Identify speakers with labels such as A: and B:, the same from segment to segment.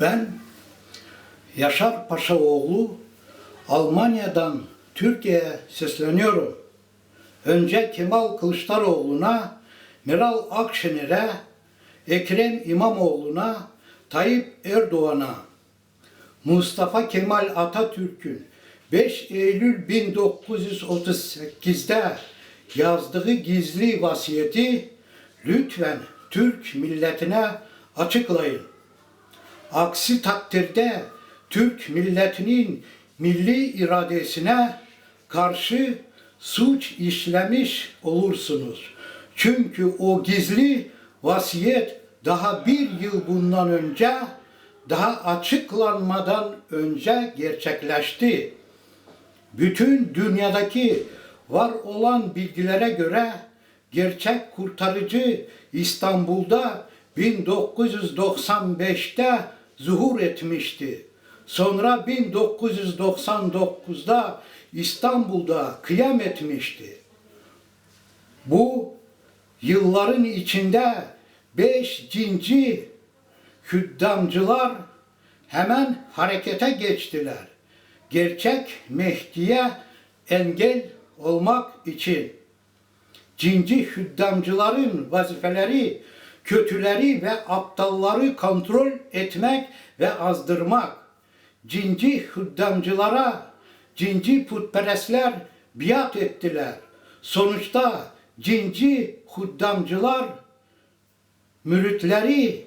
A: Ben Yaşar Paşaoğlu Almanya'dan Türkiye'ye sesleniyorum. Önce Kemal Kılıçdaroğlu'na, Meral Akşener'e, Ekrem İmamoğlu'na, Tayyip Erdoğan'a, Mustafa Kemal Atatürk'ün 5 Eylül 1938'de yazdığı gizli vasiyeti lütfen Türk milletine açıklayın. Aksi takdirde Türk milletinin milli iradesine karşı suç işlemiş olursunuz. Çünkü o gizli vasiyet daha bir yıl bundan önce daha açıklanmadan önce gerçekleşti. Bütün dünyadaki var olan bilgilere göre gerçek kurtarıcı İstanbul'da 1995'te zuhur etmişti. Sonra 1999'da İstanbul'da kıyam etmişti. Bu yılların içinde beş cinci hüddamcılar hemen harekete geçtiler. Gerçek Mehdi'ye engel olmak için. Cinci hüddamcıların vazifeleri kötüleri ve aptalları kontrol etmek ve azdırmak. Cinci hüddamcılara cinci putperestler biat ettiler. Sonuçta cinci huddamcılar müritleri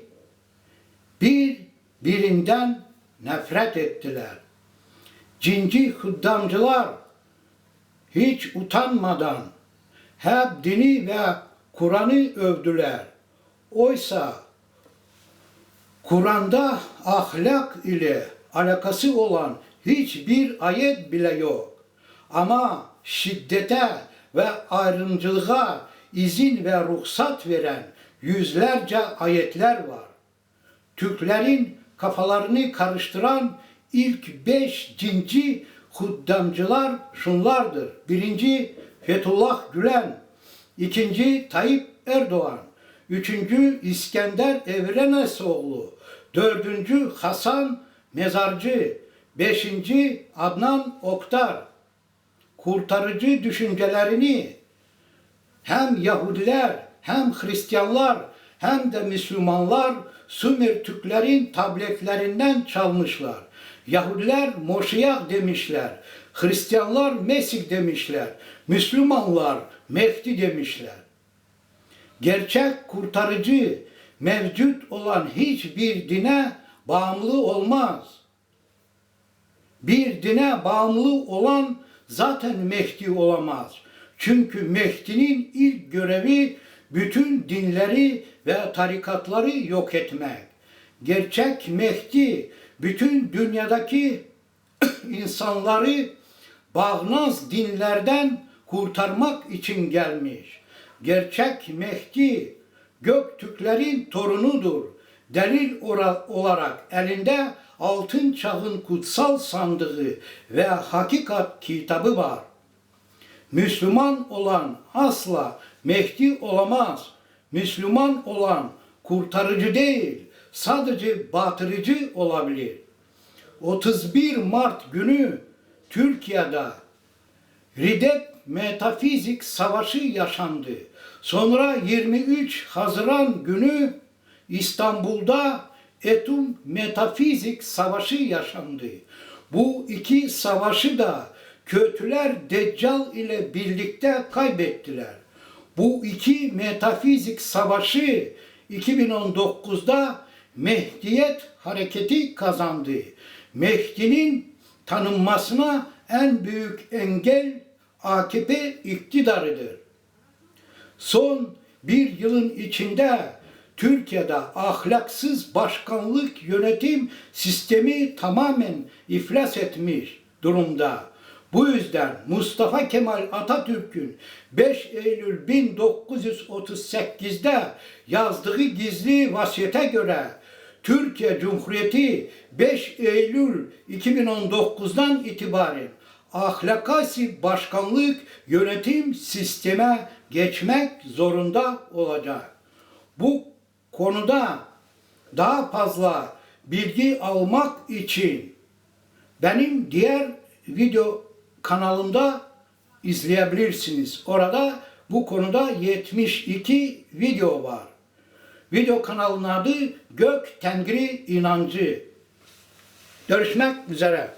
A: bir birinden nefret ettiler. Cinci huddamcılar hiç utanmadan hep dini ve Kur'an'ı övdüler. Oysa Kur'an'da ahlak ile alakası olan hiçbir ayet bile yok. Ama şiddete ve ayrımcılığa izin ve ruhsat veren yüzlerce ayetler var. Türklerin kafalarını karıştıran ilk beş cinci huddamcılar şunlardır. Birinci Fethullah Gülen, ikinci Tayyip Erdoğan, üçüncü İskender Evrenesoğlu, dördüncü Hasan Mezarcı, beşinci Adnan Oktar. Kurtarıcı düşüncelerini hem Yahudiler hem Hristiyanlar hem de Müslümanlar Sümer Türklerin tabletlerinden çalmışlar. Yahudiler Moşiyak demişler. Hristiyanlar Mesih demişler. Müslümanlar Mehdi demişler. Gerçek kurtarıcı mevcut olan hiçbir dine bağımlı olmaz. Bir dine bağımlı olan zaten Mehdi olamaz. Çünkü Mehdi'nin ilk görevi bütün dinleri ve tarikatları yok etmek. Gerçek Mehdi bütün dünyadaki insanları bağnaz dinlerden kurtarmak için gelmiş. Gerçek Mehdi Göktürklerin torunudur. Delil olarak elinde altın çağın kutsal sandığı ve hakikat kitabı var. Müslüman olan asla Mehdi olamaz. Müslüman olan kurtarıcı değil, sadece batırıcı olabilir. 31 Mart günü Türkiye'de Ridet Metafizik Savaşı yaşandı. Sonra 23 Haziran günü İstanbul'da Etum Metafizik Savaşı yaşandı. Bu iki savaşı da kötüler Deccal ile birlikte kaybettiler. Bu iki metafizik savaşı 2019'da Mehdiyet hareketi kazandı. Mehdi'nin tanınmasına en büyük engel AKP iktidarıdır. Son bir yılın içinde Türkiye'de ahlaksız başkanlık yönetim sistemi tamamen iflas etmiş durumda. Bu yüzden Mustafa Kemal Atatürk'ün 5 Eylül 1938'de yazdığı gizli vasiyete göre Türkiye Cumhuriyeti 5 Eylül 2019'dan itibaren ahlakasi başkanlık yönetim sisteme geçmek zorunda olacak. Bu konuda daha fazla bilgi almak için benim diğer video kanalımda izleyebilirsiniz. Orada bu konuda 72 video var. Video kanalının adı Gök Tengri İnancı. Görüşmek üzere.